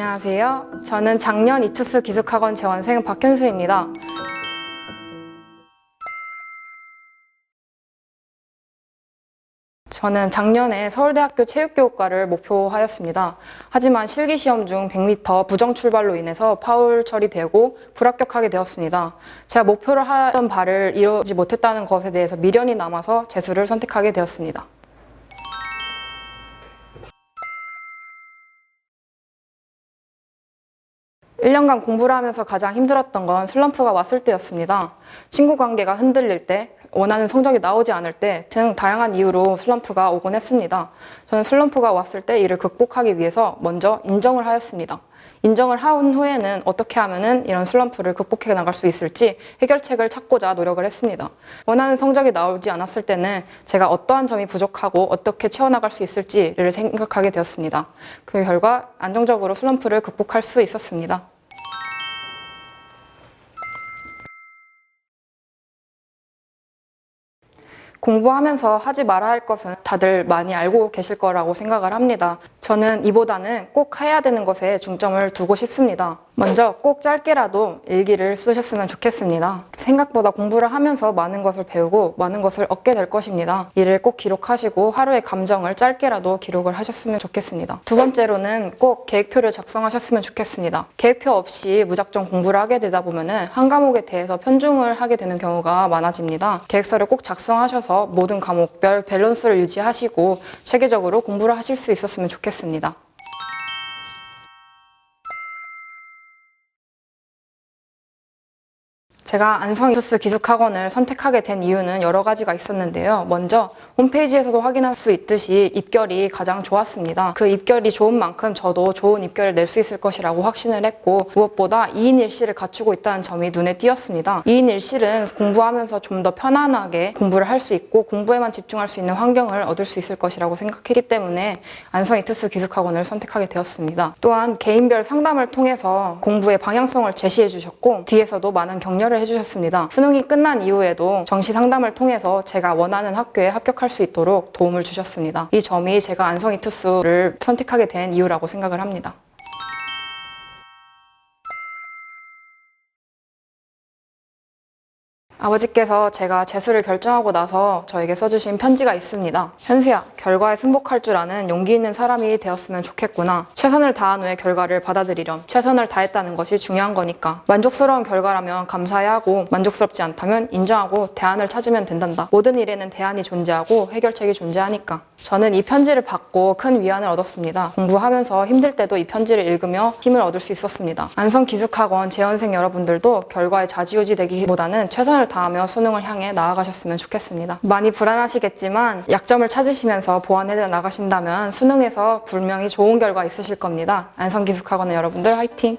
안녕하세요. 저는 작년 이투스 기숙학원 재원생 박현수입니다. 저는 작년에 서울대학교 체육교육과를 목표하였습니다. 하지만 실기시험 중 100m 부정 출발로 인해서 파울 처리되고 불합격하게 되었습니다. 제가 목표를 하던 바를 이루지 못했다는 것에 대해서 미련이 남아서 재수를 선택하게 되었습니다. 1년간 공부를 하면서 가장 힘들었던 건 슬럼프가 왔을 때였습니다. 친구 관계가 흔들릴 때, 원하는 성적이 나오지 않을 때 등 다양한 이유로 슬럼프가 오곤 했습니다. 저는 슬럼프가 왔을 때 이를 극복하기 위해서 먼저 인정을 하였습니다. 인정을 한 후에는 어떻게 하면은 이런 슬럼프를 극복해 나갈 수 있을지 해결책을 찾고자 노력을 했습니다. 원하는 성적이 나오지 않았을 때는 제가 어떠한 점이 부족하고 어떻게 채워나갈 수 있을지를 생각하게 되었습니다. 그 결과 안정적으로 슬럼프를 극복할 수 있었습니다. 공부하면서 하지 말아야 할 것은 다들 많이 알고 계실 거라고 생각을 합니다. 저는 이보다는 꼭 해야 되는 것에 중점을 두고 싶습니다. 먼저 꼭 짧게라도 일기를 쓰셨으면 좋겠습니다. 생각보다 공부를 하면서 많은 것을 배우고 많은 것을 얻게 될 것입니다. 이를 꼭 기록하시고 하루의 감정을 짧게라도 기록을 하셨으면 좋겠습니다. 두 번째로는 꼭 계획표를 작성하셨으면 좋겠습니다. 계획표 없이 무작정 공부를 하게 되다 보면은 한 과목에 대해서 편중을 하게 되는 경우가 많아집니다. 계획서를 꼭 작성하셔서 모든 과목별 밸런스를 유지하시고 체계적으로 공부를 하실 수 있었으면 좋겠습니다. 제가 안성투스 기숙학원을 선택하게 된 이유는 여러 가지가 있었는데요. 먼저 홈페이지에서도 확인할 수 있듯이 입결이 가장 좋았습니다. 그 입결이 좋은 만큼 저도 좋은 입결을 낼 수 있을 것이라고 확신을 했고 무엇보다 2인 1실을 갖추고 있다는 점이 눈에 띄었습니다. 2인 1실은 공부하면서 좀 더 편안하게 공부를 할 수 있고 공부에만 집중할 수 있는 환경을 얻을 수 있을 것이라고 생각했기 때문에 안성 이투스 기숙학원을 선택하게 되었습니다. 또한 개인별 상담을 통해서 공부의 방향성을 제시해 주셨고 뒤에서도 많은 격려를 해주셨습니다. 수능이 끝난 이후에도 정시 상담을 통해서 제가 원하는 학교에 합격할 수 있도록 도움을 주셨습니다. 이 점이 제가 안성 이투스를 선택하게 된 이유라고 생각을 합니다. 아버지께서 제가 재수를 결정하고 나서 저에게 써주신 편지가 있습니다. 현수야, 결과에 승복할 줄 아는 용기 있는 사람이 되었으면 좋겠구나. 최선을 다한 후에 결과를 받아들이렴. 최선을 다했다는 것이 중요한 거니까. 만족스러운 결과라면 감사해야 하고, 만족스럽지 않다면 인정하고 대안을 찾으면 된단다. 모든 일에는 대안이 존재하고 해결책이 존재하니까. 저는 이 편지를 받고 큰 위안을 얻었습니다. 공부하면서 힘들 때도 이 편지를 읽으며 힘을 얻을 수 있었습니다. 안성 기숙학원 재원생 여러분들도 결과에 좌지우지 되기보다는 최선을 다하며 수능을 향해 나아가셨으면 좋겠습니다. 많이 불안하시겠지만 약점을 찾으시면서 보완해 나가신다면 수능에서 분명히 좋은 결과 있으실 겁니다. 안성 기숙학원 여러분들 화이팅!